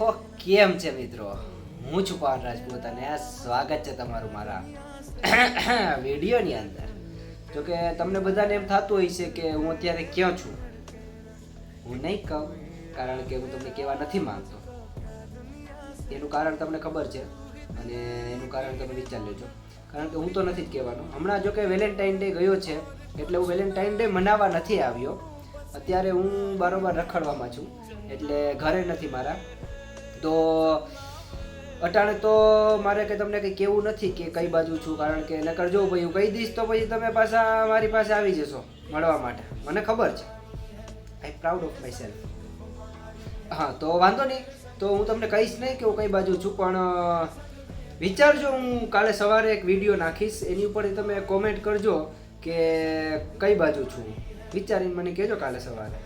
હો કેમ છે મિત્રો? હું છું પાન રાજપૂત અને સ્વાગત છે તમારું મારા વિડીયોની અંદર. જો કે તમને બધાને એમ થતું હોય છે કે હું અત્યારે ક્યાં છું? હું નહીં કહું, કારણ કે હું તમને કહેવા નથી માંગતો. એનું કારણ તમને ખબર છે અને એનું કારણ તમે વિચાર લેજો. કારણ કે હું તો નથી જ કહેવાનો. હમણાં જો કે વેલેન્ટાઇન ડે ગયો છે, એટલે હું વેલેન્ટાઇન ડે મનાવવા નથી આવ્યો. અત્યારે હું બરોબર રખડવામાં છું, એટલે ઘરે નથી મારા. તો અટાણે તો મારે કે તમને કંઈ કેવું નથી કે કઈ બાજુ છું, કારણ કે નકર જો ભાઈ હું કહી દઈશ તો પછી તમે પાછા મારી પાસે આવી જશો મળવા માટે. મને ખબર છે. I proud of myself હા, તો વાંધો નહીં. તો હું તમને કહીશ નહીં કે હું કઈ બાજુ છું, પણ વિચારજો, હું કાલે સવારે એક વીડિયો નાખીશ. એની ઉપર તમે કોમેન્ટ કરજો કે કઈ બાજુ છું. વિચારીને મને કહેજો કાલે સવારે.